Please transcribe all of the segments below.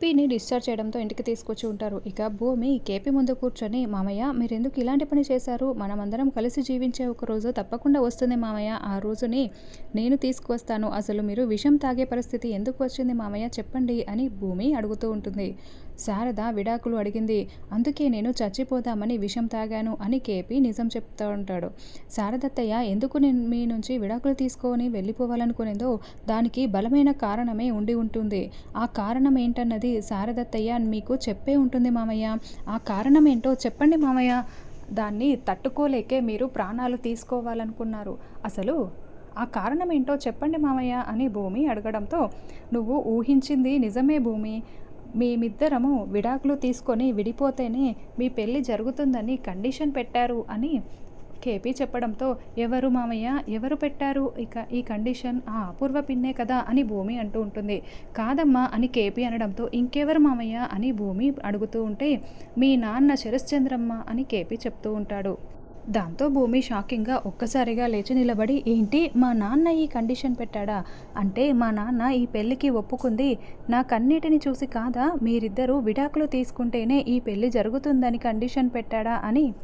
కేపీని discharge చేయడంతో ఇంటికి తీసుకొచ్చి ఉంటారు. ఇక భూమి కేపీ ముందు కూర్చొని మామయ్య మీరెందుకు ఇలాంటి పని చేశారు? మనమందరం కలిసి జీవించే ఒక రోజు తప్పకుండా వస్తుంది మామయ్య. ఆ రోజుని నేను తీసుకువస్తాను. అసలు మీరు విషం తాగే పరిస్థితి ఎందుకు వచ్చింది మామయ్య? చెప్పండి అని భూమి అడుగుతూ ఉంటుంది. శారద విడాకులు అడిగింది. అందుకే నేను చచ్చిపోదామని విషం తాగాను అని కేపీ నిజం చెప్తూ ఉంటాడు శారదత్తయ్య ఎందుకు నేను మీ నుంచి విడాకులు తీసుకొని వెళ్ళిపోవాలనుకునేదో దానికి బలమైన కారణమే ఉండి ఉంటుంది. ఆ కారణం ఏంటన్నది శారదత్తయ్య మీకు చెప్పే ఉంటుంది మామయ్య. ఆ కారణం ఏంటో చెప్పండి మామయ్య. దాన్ని తట్టుకోలేకే మీరు ప్రాణాలు తీసుకోవాలనుకున్నారు. అసలు ఆ కారణం ఏంటో చెప్పండి మామయ్య అని భూమి అడగడంతో నువ్వు ఊహించింది నిజమే భూమి. మేమిద్దరము విడాకులు తీసుకొని విడిపోతేనే మీ పెళ్ళి జరుగుతుందని కండిషన్ పెట్టారు అని కేపీ చెప్పడంతో ఎవరు మామయ్య? ఎవరు పెట్టారు? ఇక ఈ కండిషన్ ఆ అపూర్వ పిన్నే కదా? అని భూమి అంటూ ఉంటుంది. కాదమ్మా అని కేపీ అనడంతో ఇంకెవరు మామయ్య? అని భూమి అడుగుతూ ఉంటే మీ నాన్న శరశ్చంద్రమ్మ అని కేపీ చెప్తూ ఉంటాడు. దాంతో భూమి షాకింగ్గా ఒక్కసారిగా లేచి నిలబడి ఏంటి మా నాన్న ఈ కండిషన్ పెట్టాడా? అంటే మా నాన్న ఈ పెళ్ళికి ఒప్పుకుంది. నా కన్నిటిని చూసి కాదా? మీరిద్దరూ విడాకులు తీసుకుంటేనే ఈ పెళ్ళి జరుగుతుందని కండిషన్ పెట్టాడా? అని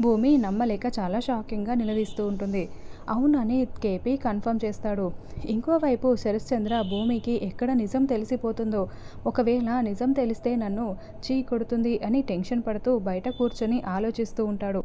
భూమి నమ్మలేక చాలా షాకింగ్గా నిలదీస్తూ ఉంటుంది. అవునని కేపీ కన్ఫర్మ్ చేస్తాడు. ఇంకోవైపు శరశ్చంద్ర భూమికి ఎక్కడ నిజం తెలిసిపోతుందో ఒకవేళ నిజం తెలిస్తే నన్ను చీ కొడుతుంది అని టెన్షన్ పడుతూ బయట కూర్చొని ఆలోచిస్తూ ఉంటాడు.